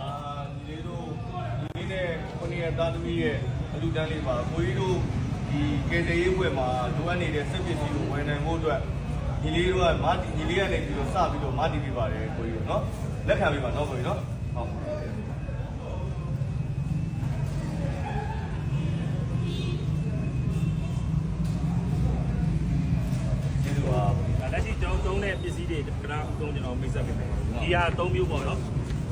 အာညီလေးတို့ညီလေးနဲ့ခုနှစ်ရက်သားသမီးရဲ့အလူတန်းလေးပါကိုကြီးတို့ဒီကယ်ဆယ်ရေးဘွဲ့မှာလိုအပ်နေတဲ့စက်ပစ္စည်းကိုဝယ်နိုင်ဖို့အတွက်ညီလေးတို့ကမာတီညီလေးကနေပြီးတော့စပြီးတော့မာတီပြပါတယ်ကိုကြီးတို့နော်လက်ခံပေးပါနော်ကိုကြီးနော်ဟုတ်ကျေးဇူးပါဒါလက်ရှိကျွန်တော်သုံးတဲ့ပစ္စည်းတွေကရာအကုန်ကျွန်တော်မိတ်ဆက်ပေးမယ်ဒီဟာ၃မျိုးပေါ့နော်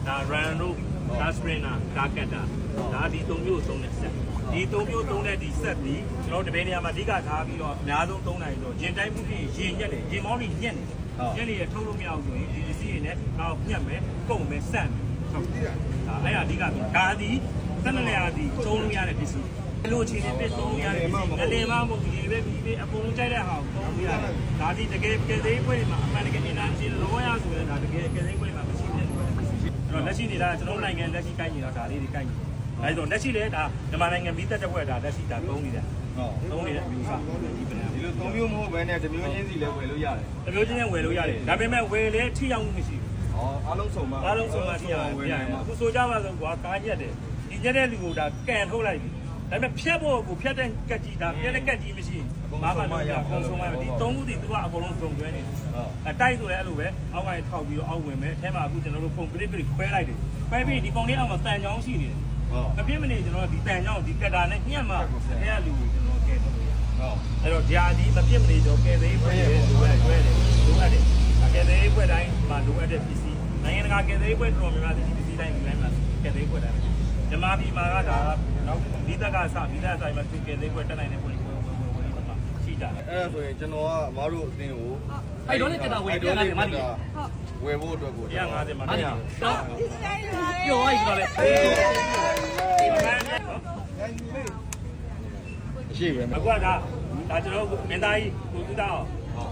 ဒါ run တို့ဒါ sprinter ဒါ cutter ဒါဒီ၃မျိုးသုံးတဲ့ set ဒီ၃မျိုးသုံးတဲ့ဒီ set ဒီကျွန်တော်တပည့်နေရာမှာအဓိကထားပြီးတော့အများဆုံးသုံးနိုင်ဆိုရင်တိုင်းမှုဖြစ်ရင်ညက်တယ်ရင်မောင်းကြီးညက်နေညက်နေရထုတ်လို့မရအောင်ဆိုရင်ဒီပစ္စည်းတွေနဲ့တော့ညက်မယ်ကုန်မယ်ဆက်မယ်ဟုတ်ဒါအဲ့ဒါအဓိကပြီးဒါဒီစက်နေရာဒီသုံးလို့ရတဲ့ပစ္စည်းဘယ်လိုအခြေအနေပြသုံးလို့ရတဲ့ပစ္စည်းငလေမမဟုတ်ဒီပဲဒီပဲအကုန်လုံးကြိုက်တဲ့ဟာကိုသုံးလို့ရတယ်ဒါဒီတကယ်ကယ်သေးပွဲတွေမှာအမှန်တကယ်အင်တာချင်းလောရဆိုရင်ဒါတကယ်ကယ်သေးပွဲတွေမှာမရှိတဲ့ပွဲ တွေရှိတယ်အဲ့တော့လက်ရှိနေတာကျွန်တော်နိုင်ငံလက်ရှိကိုက်နေတာဒါလေးတွေကိုက်နေတယ်အဲဒါဆိုလက်ရှိလေဒါမြန်မာနိုင်ငံပြီးသက်တဲ့ဘွဲ့ဒါလက်ရှိဒါသုံးနေတာဟုတ်သုံးနေတဲ့အမျိုးအစားဒီပနာဒီလိုသုံးမျိုးမဟုတ်ဘဲနဲ့တစ်မျိုးချင်းစီလည်းဝယ်လို့ရတယ်အမျိုးချင်းနဲ့ဝယ်လို့ရတယ်ဒါပေမဲ့ဝယ်လေထိရောက်မှုမရှိဘူး။အော်အားလုံးစုံပါအားလုံးစုံမှထိရောက်ဝဝယ်ယ်ရနိုင်မှာမှာအခုဆိုကြပါစို့ကွာကားညက်တယ်ဒီညက်တဲ့လူကိုဒါကန်ထုတ်လိုက်ပြီ ဒါပေမဲ့ဖြတ်ဖို့ကိုဖြတ်တဲ့ကက်ကြီးဒါဖြတ်တဲ့ကက်ကြီးမရှိဘာမှမလုပ်ရအောင်ဆုံးမှဒီသုံးခုဒီသူကအကုန်လုံးစုံတွဲနေတယ်ဟုတ်အတိုက်ဆိုလည်းအဲ့လိုပဲအောက်ကနေထောက်ပြီးတော့အောက်ဝင်မယ်အဲထဲမှာအခုကျွန်တော်တို့ပုံပလစ်ပလစ်ခွဲလိုက်တယ်ခွဲပြီးဒီပုံလေးအောက်မှာတန်ချောင်းရှိနေတယ်ဟုတ်မဖြစ်မနေကျွန်တော်ဒီတန်ချောင်းဒီကက်တာနဲ့ညှက်မှအဲကလူကိုကျွန်တော်ကဲထုတ်လို့ရဟုတ်အဲ့တော့ဂျာဒီမဖြစ်မနေတော့ကဲသေးဖွဲ့တယ်လိုအပ်ကျွဲတယ်လိုအပ်တယ်ကဲသေးဖွဲ့တိုင်းမှာလိုအပ်တဲ့ပစ္စည်းနိုင်ငံတကာကဲသေးဖွဲ့တော်များများဒီပစ္စည်းတိုင်းဒီတိုင်းမှာကဲသေးဖွဲ့တိုင်း မြန်မာပြည်မှာကဒါတော့ဒီတက်ကစဒီတက်ဆိုင်မှာသူကဲသေးဖွဲ့တက်နိုင်တဲ့ဖွဲ့တွေရှိကြတယ်အဲ့ဒါဆိုရင်ကျွန်တော်ကအမားတို့အသင်းကိုအဲ့တော့လည်းတက်တာဝယ်ပြန်လာတယ်မဒီဝယ်ဖို့အတွက်ကို150မှာမဒီတရားတော့ပြောပြောရည်ဆိုတော့လေအရှိပဲအခုကဒါဒါကျွန်တော်မင်းသားကြီးကိုတူတောင်း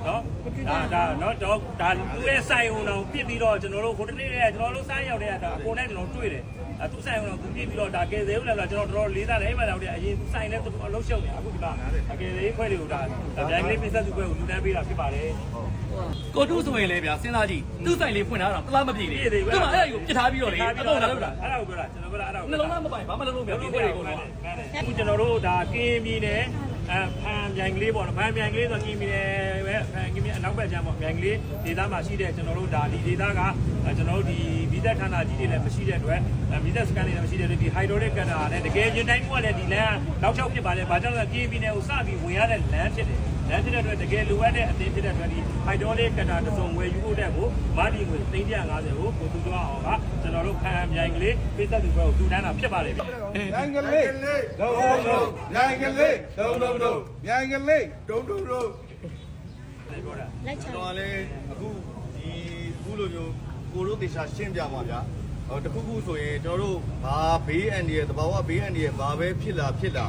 နော်ဒါဒါနော်တော့ဒါသူ့ရဲ့ဆိုင်ုံတော့ပြစ်ပြီးတော့ကျွန်တော်တို့ဟိုတနေ့ကကျွန်တော်တို့ဆိုင်ရောက်တဲ့ကဒါအပေါ်နဲ့ကျွန်တော်တွေ့တယ် အဲသူ့ဆိုင်ုံတော့သူပြစ်ပြီးတော့ဒါကဲသေးဦးလည်းကျွန်တော်တော်တော်လေးစားတယ်အဲ့မှာတော့အရင်သူဆိုင်နဲ့သူအလုံးရှုပ်နေအခုဒီမှာကဲသေးခွဲတွေကိုဒါဒါဗျိုင်းကလေးပစ္စည်းစုခွဲကိုလူတန်းပေးတာဖြစ်ပါတယ်ကိုတူးဆိုရင်လေဗျာစဉ်းစားကြည့်သူ့ဆိုင်လေးဖွင့်ထားတာတလားမပြေလေသူကအဲ့ဒါကိုပြစ်ထားပြီးတော့လေအကုန်လာလို့လားအဲ့ဒါကိုပြောတာကျွန်တော်ပြောတာအဲ့ဒါကိုနှလုံးသားမပိုင်ဘာမှလုပ်လို့မရဘူးဒီဘက်တွေအကုန်လုံးအခုကျွန်တော်တို့ဒါကင်းပြည်နယ် အဖန်မြိုင်ကလေးပေါ့နော်ဖန်မြိုင်ကလေးဆိုကင်းပြည်နယ်ပဲဖန်ကင်းပြည်အနောက်ဘက်ကျမ်းပေါ့မြိုင်ကလေးဒေသမှာရှိတဲ့ကျွန်တော်တို့ဒါဒီဒေသကကျွန်တော်တို့ဒီဗီဇက်ဌာနကြီးတွေလည်းမရှိတဲ့အတွက်ဗီဇက်စကန်တွေလည်းမရှိတဲ့အတွက်ဒီဟိုက်ဒရိုလစ်ကန်တာနဲ့တကယ်ရင်တိုင်းမှုကလည်းဒီလမ်းနောက်ကျောက်ဖြစ်ပါလေဘာကြောင့်လဲကင်းပြည်နယ်ကိုစပြီးဝင်ရတဲ့လမ်းဖြစ်တယ် လမ်းဖြစ်တဲ့အတွက်တကယ်လိုအပ်တဲ့အသင်းဖြစ်တဲ့အတွက်ဒီဟိုက်ဒရိုလစ်ကန်တာတစ်စုံဝယ်ယူဖို့တဲ့ကိုမာဒီငွေ350ကိုကိုသူတော်အောင်ကကျွန်တော်တို့ဖန်မြိုင်ကလေးပိသက်သူဘက်ကိုတူတန်းတာဖြစ်ပါလေဗျမြိုင်ကလေးဒုံဒုံဒုံမြိုင်ကလေးဒုံဒုံဒုံမြိုင်ကလေးဒုံဒုံဒုံပြောတာလက်ချကျွန်တော်ကလည်းအခုဒီအခုလိုမျိုးကိုတို့တေချာရှင်းပြပါဗျာဟိုတခုခုဆိုရင်ကျွန်တော်တို့ဘာဘေးအန္တရာယ်တဘာဝဘေးအန္တရာယ်ဘာပဲဖြစ်လာဖြစ်လာ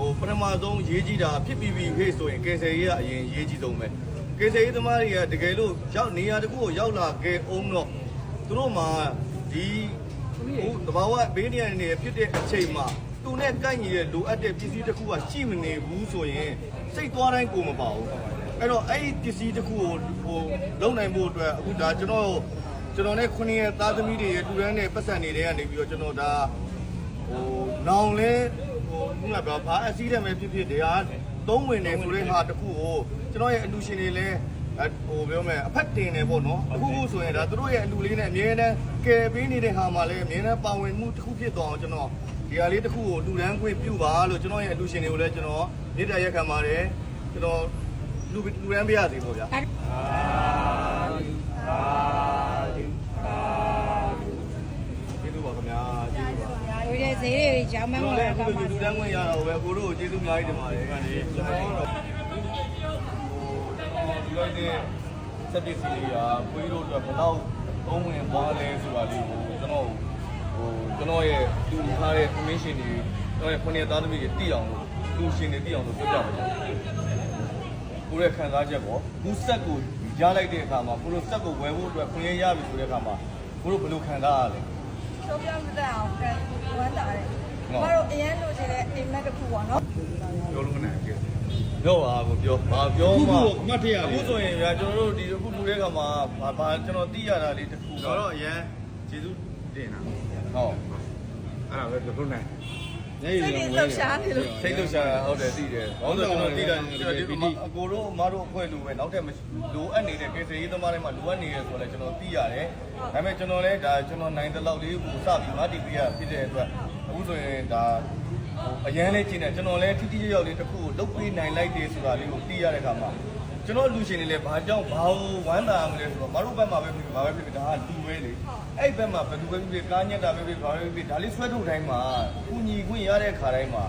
ဟိုပထမဆုံးရေးကြည့်တာဖြစ်ပြီးပြီဟေ့ဆိုရင်ကယ်ဆယ်ရေးကအရင်ရေးကြည့်ဆုံးပဲကယ်ဆယ်ရေးသမားတွေကတကယ်လို့ရောက်နေရာတခုကိုရောက်လာခဲ့အောင်တော့သူတို့မှာဒီဟိုတဘာဝဘေးအန္တရာယ်တွေဖြစ်တဲ့အချိန်မှာသူနဲ့ကိုက်ညီတဲ့လိုအပ်တဲ့ပစ္စည်းတစ်ခုကရှိမနေဘူးဆိုရင်စိတ်သွားတိုင်းကိုမပါဘူးအဲ့တော့အဲ့ဒီပစ္စည်းတစ်ခုကိုဟိုလုံနိုင်ဖို့အတွက်အခုဒါကျွန်တော်ကျွန်တော်နဲ့ခုနှစ်ရဲ့သားသမီးတွေရဲ့တူတန်းနဲ့ပတ်စံနေတဲ့ကနေပြီးတော့ကျွန်တော်ဒါဟိုနောင်လဲ ဟိုခုနကပြောဘာအစည်းတယ်ပဲဖြစ်ဖြစ်တရားသုံးဝင်နေဆိုတဲ့ဟာတစ်ခုကိုကျွန်တော်ရဲ့အလူရှင်တွေလည်းအဲဟိုပြောမယ်အဖက်တင်နေပေါ့နော်အခုခုဆိုရင်ဒါသူတို့ရဲ့အလူလေးနဲ့အမြဲတမ်းကယ်ပေးနေတဲ့ဟာမှာလည်းအမြဲတမ်းပါဝင်မှုတစ်ခုဖြစ်သွားအောင်ကျွန်တော်ဒီဟာလေးတစ်ခုကိုလူတန်းခွင့်ပြုပါလို့ကျွန်တော်ရဲ့အလူရှင်တွေကိုလည်းကျွန်တော်နေ့တရက်ခံပါတယ်ကျွန်တော်လူလူရန်ပြရစီပေါ့ဗျာ ဈေးတွေကြောင်းမန်းကျွန်ပေါ်တော်လည်းတော့အခုပါလိုလူတန်းခွင့်ရတော့ပဲကိုတို့ကိုကျေးဇူးအများကြီးတင်ပါတယ်ကျွန်တော်တော့ဒီလိုနဲ့စက်ပစ္စည်းတွေကကိုကြီးတို့အတွက်ဘယ်တော့သုံးဝင်သွားလဲဆိုတာလေးကိုကျွန်တော်ဟိုကျွန်တော်ရဲ့လူထားတဲ့ information တွေကျွန်တော်ရဲ့ခုနှစ်သားသမီးတွေသိအောင်လို့လူရှင်တွေသိအောင်လို့ပြောပြပါမယ်ကိုရဲ့ခံစားချက်ပေါ့ဘူးဆက်ကိုရလိုက်တဲ့အခါမှာကိုတို့ဆက်ကိုဝယ်ဖို့အတွက်ခွင့်ရရပြီဆိုတဲ့အခါမှာကိုတို့ဘယ်လိုခံစားရလဲ ချိုးပြောင်းတဲ့အောင်ဖန်ဝမ်းတာတယ်။ဘာလို့အရင်လိုချင်တဲ့အိမ်မက်တစ်ခုပေါ့နော်ပြောလို့မနိုင်ဘူးပြောပါကိုပြောဘာပြောမှအခုခုအမှတ်တရလေးအခုဆိုရင်ဗျာကျွန်တော်တို့ဒီအခုလူတဲ့ခါမှာဘာဘာကျွန်တော်သိရတာလေးတစ်ခုကျွန်တော်တော့အရန်ကျေးဇူးတင်တာဟုတ်အဲ့ဒါပဲတို့နိုင် စိတ်တွေလှုပ်ရှားနေလို့စိတ်လို့ရှာဟုတ်တယ်သိတယ်ဘာလို့လဲကျွန်တော်သိတယ်ကျွန်တော်ဒီအကိုတို့အမတို့အဖွဲ့လူပဲနောက်ထပ်လိုအပ်နေတဲ့ကေစရေးသမားတွေမှာလိုအပ်နေရဆိုလဲကျွန်တော်သိရတယ်ဒါပေမဲ့ကျွန်တော်လည်းဒါကျွန်တော်နိုင်တဲ့လောက်လေးကိုစပြီးမတီးပြရဖြစ်တဲ့အတွက်အခုဆိုရင်ဒါအရန်လေးကျင်းတယ်ကျွန်တော်လည်းထိထိရောက်ရောက်လေးတစ်ခုကိုလုတ်ပေးနိုင်လိုက်တယ်ဆိုတာလေးကိုသိရတဲ့အခါမှာ ကျွန်တော်လူရှင်တွေလည်းဘာကြောင့်ဘာဝမ်းသာမလဲဆိုတော့မတို့ဘက်မှာပဲဖြစ်ဘာပဲဖြစ်ဒါကလူပဲလေအဲ့ဘက်မှာဘယ်သူပဲဖြစ်ကားညက်တာပဲဖြစ်ဘာပဲဖြစ်ဒါလေးဆွဲထုတ်တိုင်းမှာကုညီခွင့်ရတဲ့ခါတိုင်းမှာ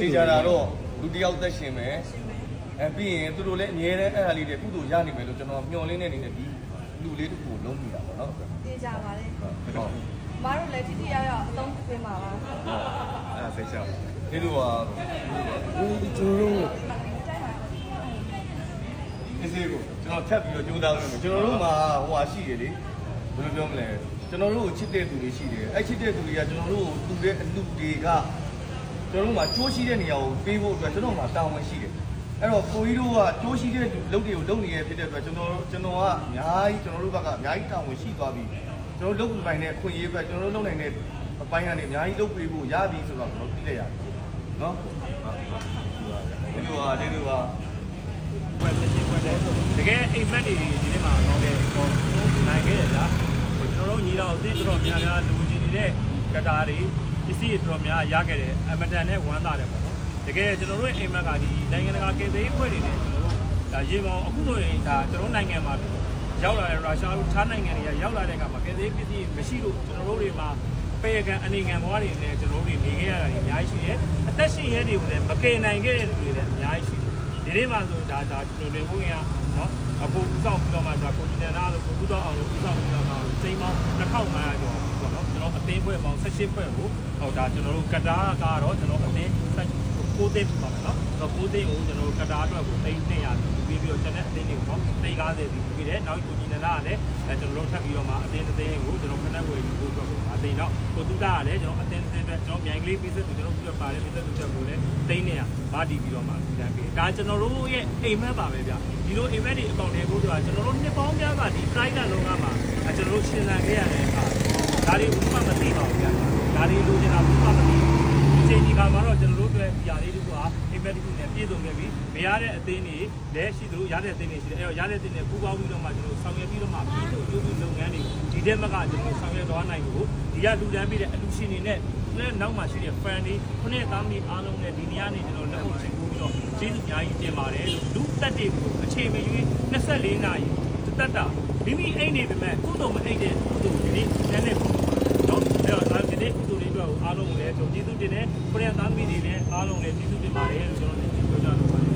သိကြတာတော့လူတယောက်သက်ရှင်မယ်အဲပြီးရင်သူတို့လည်းအငြင်းတဲ့အဲ့ဟာလေးတွေကုသိုလ်ရနိုင်မယ်လို့ကျွန်တော်မျှော်လင့်နေနေတဲ့ဒီလူလေးတစ်ခုကိုလုံးမိတာပေါ့နော်ဟုတ်သိကြပါလေဟုတ်မတို့လည်းတိတိယောက်ယောက်အသုံးပေးမှာပါအဲ့ဒါစိတ်ချဒီလိုဟာဒီကျွန်တော်တို့ ဒီစေးကိုကျွန်တော်ထပ်ပြီးတော့ကြိုးစားလို့ကျွန်တော်တို့မှာဟိုဟာရှိတယ်လေဘယ်လိုပြောမလဲကျွန်တော်တို့ကိုချစ်တဲ့သူတွေရှိတယ်အဲ့ချစ်တဲ့သူတွေကကျွန်တော်တို့ကိုတူတဲ့အလူတွေကကျွန်တော်တို့မှာကြိုးရှိတဲ့နေရာကိုပေးဖို့အတွက်ကျွန်တော်မှာတာဝန်ရှိတယ်အဲ့တော့ကိုကြီးတို့ကကြိုးရှိတဲ့လုပ်တွေကိုလုပ်နေရဖြစ်တဲ့အတွက်ကျွန်တော်ကျွန်တော်ကအများကြီးကျွန်တော်တို့ဘက်ကအများကြီးတာဝန်ရှိသွားပြီကျွန်တော်လုပ်ပိုင်တဲ့အခွင့်အရေးပဲကျွန်တော်တို့လုပ်နိုင်တဲ့အပိုင်းကနေအများကြီးလုပ်ပေးဖို့ရပြီဆိုတော့ကျွန်တော်သိလိုက်ရတယ်နော်ဒီလိုဟာဒီလိုဟာဝယ်ဖြစ်ဝယ် တယ်တကယ်အိမ်မက်တွေဒီနေ့မှာတော့လေဟိုနိုင်ခဲ့ရလားကျွန်တော်တို့ညီတော်အသိတော်များများလူကြီးနေတဲ့ကတာတွေပစ္စည်းတွေတော်များရခဲ့တယ်အမတန်နဲ့ဝမ်းသာတယ်ပေါ့နော်တကယ်ကျွန်တော်တို့အိမ်မက်ကဒီနိုင်ငံတကာကေသေးဖွဲ့တွေနဲ့ကျွန်တော်တို့ဒါရေပေါင်းအခုဆိုရင်ဒါကျွန်တော်နိုင်ငံမှာရောက်လာတဲ့ရုရှားတို့ထားနိုင်ငံတွေကရောက်လာတဲ့အခါမှာကေသေးပစ္စည်းမရှိလို့ကျွန်တော်တို့တွေမှာပေကန်အနေငံဘွားတွေနဲ့ကျွန်တော်တို့တွေနေခဲ့ရတာတွေအများကြီးရှိတယ်အသက်ရှင်ရဲတွေကိုလည်းမကယ်နိုင်ခဲ့တဲ့လူတွေလည်းအများကြီးရှိတယ် ဒီနေ့မှဆိုဒါဒါကျွန်တော်နေဖို့ရနော်အခုဥဆောင်ပြီးတော့မှဒါကိုကြီးနေနာလို့ကိုဥဆောင်အောင်လို့ဥဆောင်ပြီးတော့မှစိမ်းပေါင်း2500ကျော်ပေါ့နော်ကျွန်တော်အသင်းဖွဲ့ပေါင်း16ဖွဲ့ကိုဟောဒါကျွန်တော်တို့ကတားကတော့ကျွန်တော်အသင်းကိုသိပါမယ်နော်တော့ကိုသိကိုကျွန်တော်ကတားအတွက်ကိုသိသိရပြီး ပြီးတော့ကျွန်တော်အသင်းတွေကိုပေါ့သိ90ပြီးပြီးတယ်နောက်ကိုကြီးနေနာကလည်းအဲကျွန်တော်တို့ထပ်ပြီးတော့မှအသင်းအသင်းကိုကျွန်တော်ခဏဝယ်ပြီးဖို့အတွက်ကိုအသင်းတော့ကိုတူတာကလည်းကျွန်တော်အသင်းအသင်းအတွက်ကျွန်တော်မြိုင်ကလေးပြီးစစ်သူကျွန်တော်ပြတ်ပါတယ်ပြီးစစ်သူချက်ကိုလည်းသိနေရမာတီပြီးတော့မှဒီတန်းပေးဒါကျွန်တော်တို့ရဲ့အိမ်မက်ပါပဲဗျဒီလိုအိမ်မက်တွေအကောင့်တွေဖို့ဆိုတာကျွန်တော်တို့နှစ်ပေါင်းများစွာဒီ private လုံးကမှာကျွန်တော်တို့ရှင်းလန်းခဲ့ရတဲ့အခါဒါတွေဘုမှမသိပါဘူးဗျဒါတွေလိုချင်တာဘုမှမသိဘူးဒီချိန်ဒီကမှာတော့ကျွန်တော်တို့အတွက်ຢာလေးတခုဟာအိ မ်မက်တခုနဲ့ပြည့်စုံခဲ့ပြီမရတဲ့အသင်းတွေလည်းရှိသလိုရတဲ့အသင်းတွေရှိတယ်အဲ့တော့ရတဲ့အသင်းတွေပူးပေါင်းပြီးတော့မှကျွန်တော်ဆောင်ရွက်ပြီးတော့မှပြည်သူ့အကျိုးပြုလုပ်ငန်းတွေဒီတက်မကကျွန်တော်ဆောင်ရွက်သွားနိုင်ဖို့ဒီကလူတန်းပြီးတဲ့အလူရှင်တွေနဲ့လည်းနောက်မှရှိတဲ့ fan တွေခုနှစ်သားမီးအားလုံးနဲ့ဒီနေရာနေကျွန်တော်လက်ဖို့ချိန်ပို့ပြီးတော့ကျေးဇူးအများကြီးတင်ပါတယ်လို့လူတက်တွေကိုအခြေမရွေး24နာရီတက်တာမိမိအိမ်နေပေမဲ့ကုသိုလ်မအိမ်တဲ့ကုသိုလ်ဒီနေ့နည်းနည်းကုသိုလ်ပါနော်အဲ့ တဲ့ကုသိုလ်လေးအတွက်အားလုံးကိုလည်းကျွန်တော်ကျေးဇူးတင်တယ်ခရီးယန်သားသမီးတွေလည်းအားလုံးလည်းကျေးဇူးတင်ပါတယ်လို့ကျွန်တော်လည်းပြောကြလိုပါတယ်